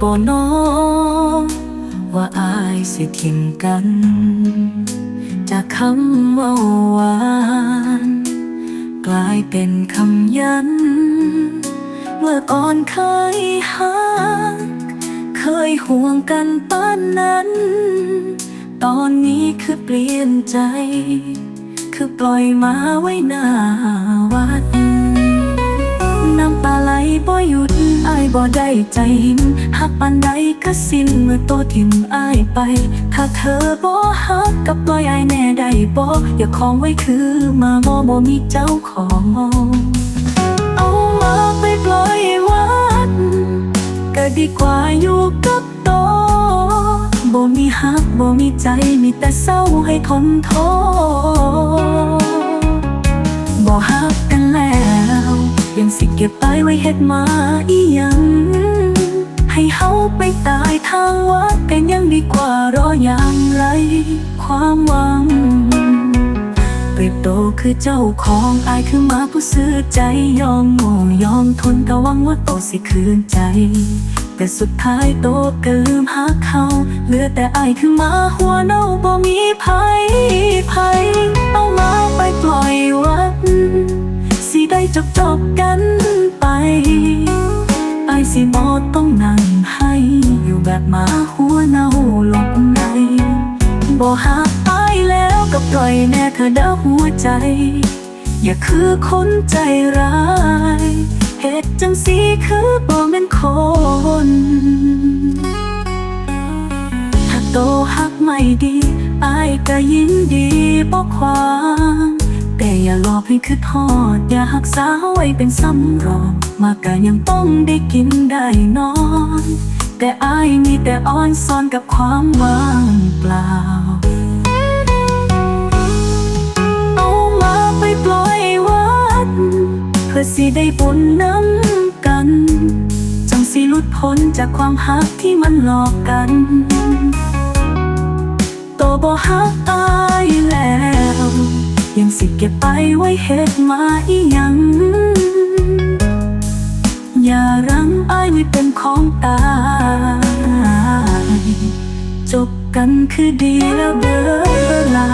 บโนว่าอายสิทิมกัน จากคำเมื่อวาน กลายเป็นคำยันเมื่อก่อนเคยหัก เคยห่วงกันปานนั้น ตอนนี้คือเปลี่ยนใจ คือปล่อยมาไว้หน้าวัด น้ำตาไหลบ่หยุด บ่ได้ใจหินหักปานใดก็สิ้นเมื่อโตทิมอายไป ถ้าเธอบ่ฮักกับปล่อยอายแน่ได้บ่อย่าของไว้คือมาบ่บ่มีเจ้าของเอามาไปปล่อยวัดก็ดีกว่าอยู่กับโตวบ่มีฮักบ่มีใจมีแต่เศร้าให้ทนทน ยังสิเก็บไปไว้เฮ็ดมาอีหยัง ให้เฮาไปตายทางวัดกันยังดีกว่ารออย่างไร ความหวังเปรียบโตคือเจ้าของอายคือมาผู้ซื้อใจยอมโง่ยอมทนแต่หวังว่าโตสิคืนใจ แต่สุดท้ายโตก็ลืมหาเขาเหลือแต่อายคือมาหัวเน่าบ่มีภัย จบกันไปอายสิบอต้องนั่งให้อยู่แบบหมาหัวเน่าหลบในบ่หักอแล้วก็ปล่อยแน่เธอเด้อหัวใจ อย่าคือคนใจร้ายเหตุจังสีคือบ่แม่นคนถ้าโตหักไม่ดีอายก็ยินดีบ่ควาง อย่าหลอกให้คือทอด อย่าหักษาไว้เป็นสำรองมาก็ยังต้องได้กินได้นอน แต่อายมีแต่อ้อนซ่อนกับความว่างเปล่า เอามาไปปล่อยวัด เพื่อสิได้บุญน้ำกัน จังสิหลุดพ้นจากความหักที่มันหลอกกัน โตบ่ฮักอายแล้ว งสิเก็บไปไว้เฮ็ดมาอีหยัง อย่ารังอายไว้เป็นของตาย จบกันคือดีแล้วเด้อลา